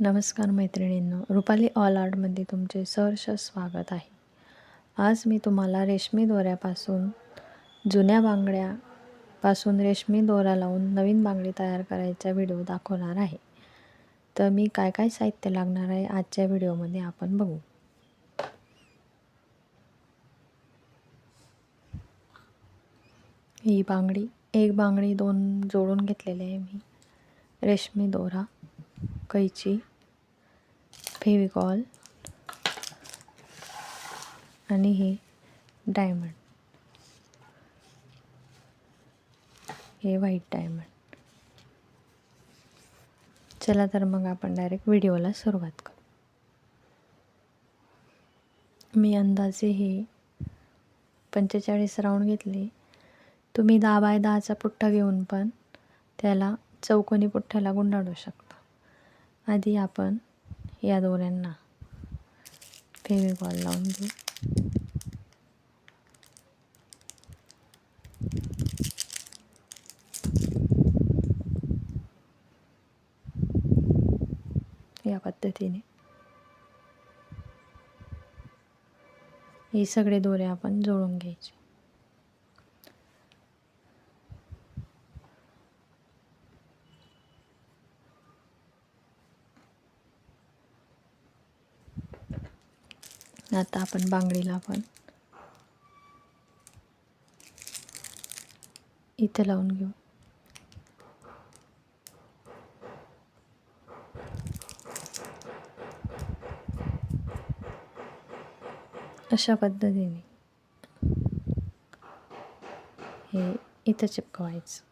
नमस्कार मैत्रिणींनो रुपाली ऑल आर्टमध्ये तुमचे सहर्ष स्वागत आहे. आज मी तुम्हाला रेशमी दोऱ्यापासून जुन्या बांगड्यापासून रेशमी दोरा लावून नवीन बांगडी तयार करायचा व्हिडिओ दाखवणार आहे. तर मी काय काय साहित्य लागणार आहे आजच्या व्हिडिओमध्ये आपण बघू. ही बांगडी एक बांगडी दोन जोडून घेतलेली आहे मी. रेशमी दोरा. कैची फेविकॉल आणि हे डायमंड. हे व्हाईट डायमंड. चला तर मग आपण डायरेक्ट व्हिडिओला सुरुवात करू. मी अंदाजे हे पंचेचाळीस राऊंड घेतले. तुम्ही दहा बाय दहाचा पुठ्ठा घेऊन पण त्याला चौकोनी पुठ्ठ्याला गुंडाळू शकता. आधी आपण या दोऱ्यांना फेविकॉल लावून घेऊ. या पद्धतीने. हे सगळे दोरे आपण जोडून घ्यायचे. आता आपण बांगडीला पण. इथं लावून घेऊ. अशा पद्धतीने. हे इथं चिपकवायचं.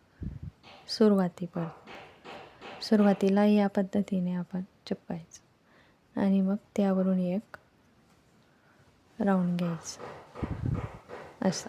सुरुवातीपर्यंत. सुरुवातीला या पद्धतीने आपण चिपकायचं. आणि मग त्यावरून एक राऊंड घ्यायचं. असं.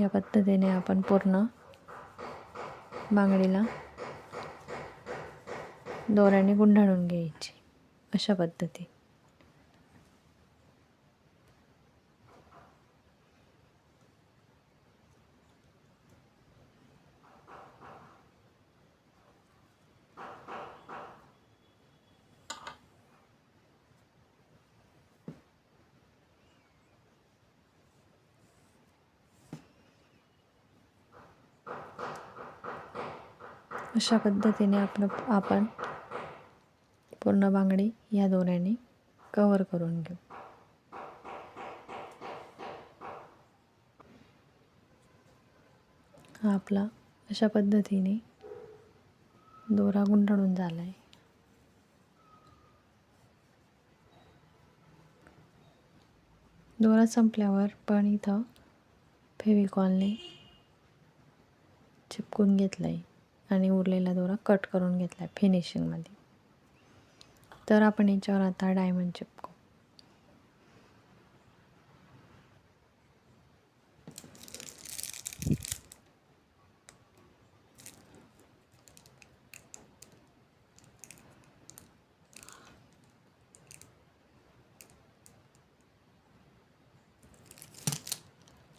या पद्धतीने आपण पूर्ण बांगडीला दोऱ्याने गुंडाळून घ्यायची अशा पद्धती अशा पद्धतीने आपण आपण पूर्ण बांगडी या दोऱ्याने कवर करून घेऊ. हा आपला अशा पद्धतीने दोरा गुंडाळून झाला आहे दोरा संपल्यावर पण इथं फेविकॉलने चिपकून घेतलं आहे आणि उरलेला दोरा कट करून घेतला आहे फिनिशिंगमध्ये तर आपण याच्यावर आता डायमंड चिपकू.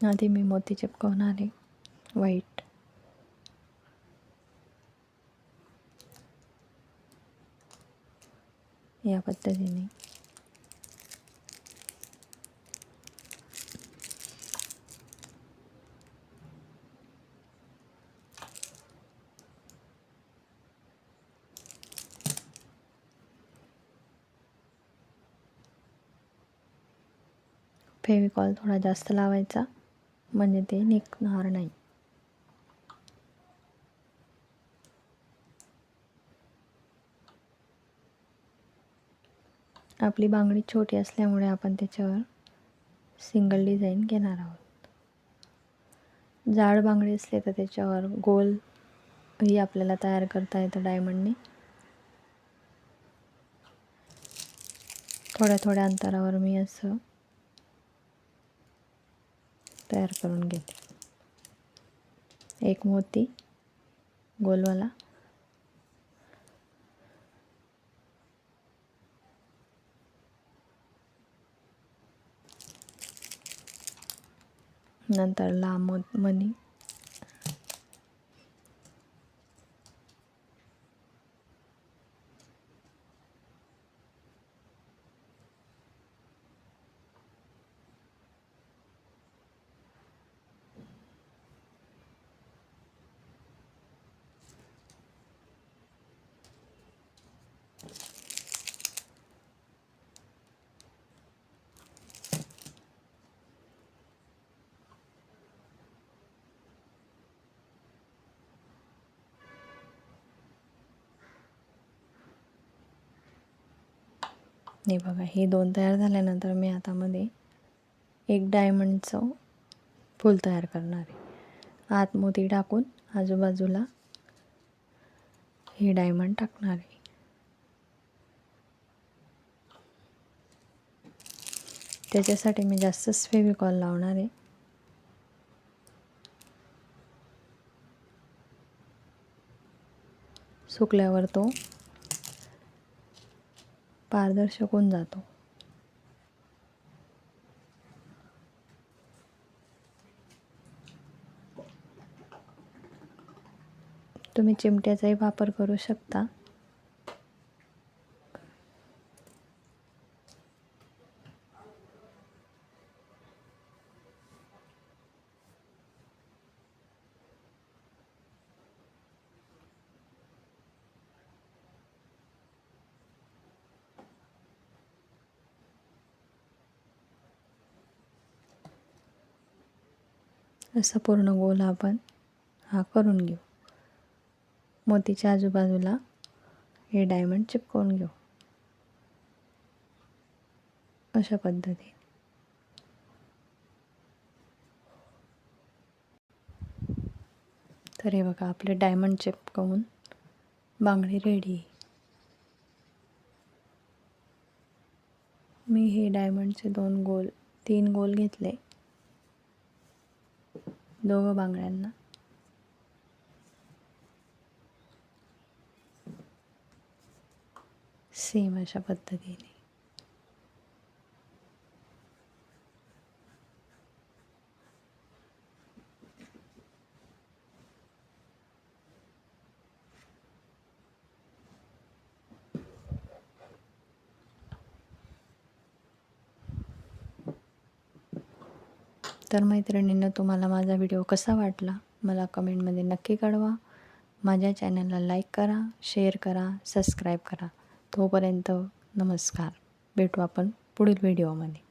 आधी मी मोती चिपकवणार आहे व्हाईट या पद्धतीने. फेविकॉल थोडा जास्त लावायचा म्हणजे ते निघणार नाही. आपली बांगडी छोटी असल्यामुळे आपण त्याच्यावर सिंगल डिझाईन घेणार आहोत. जाड बांगडी असले तर त्याच्यावर गोल ही आपल्याला तयार करता येतं डायमंडने थोड्या थोड्या अंतरावर मी असं तयार करून घेते. एक मोती गोलवाला. नंतर लांब मनी हे बघा हे दोन तयार झाल्यानंतर मी आतामध्ये एक डायमंडचं फूल तयार करणार आहे. आत मोती टाकून आजूबाजूला हे डायमंड टाकणार आहे. त्याच्यासाठी मी जास्तच फेविकॉल लावणार आहे. सुकल्यावर तो पारदर्शक होऊन जातो. तुम्ही चिमट्याचाही वापर करू शकता. असं पूर्ण गोल आपण हा करून घेऊ. मोतीच्या आजूबाजूला हे डायमंड चिपकवून घेऊ. अशा पद्धतीने. तर हे बघा आपले डायमंड चिपकवून बांगडी रेडी मी हे डायमंडचे दोन गोल तीन गोल घेतले. दोघं बांगड्यांना. सेम अशा पद्धतीने. तर मैत्रिणींनं तुम्हाला माझा व्हिडिओ कसा वाटला मला कमेंटमध्ये नक्की कळवा. माझ्या चॅनलला लाईक करा शेअर करा सबस्क्राईब करा. तोपर्यंत नमस्कार. भेटू आपण पुढील व्हिडिओमध्ये.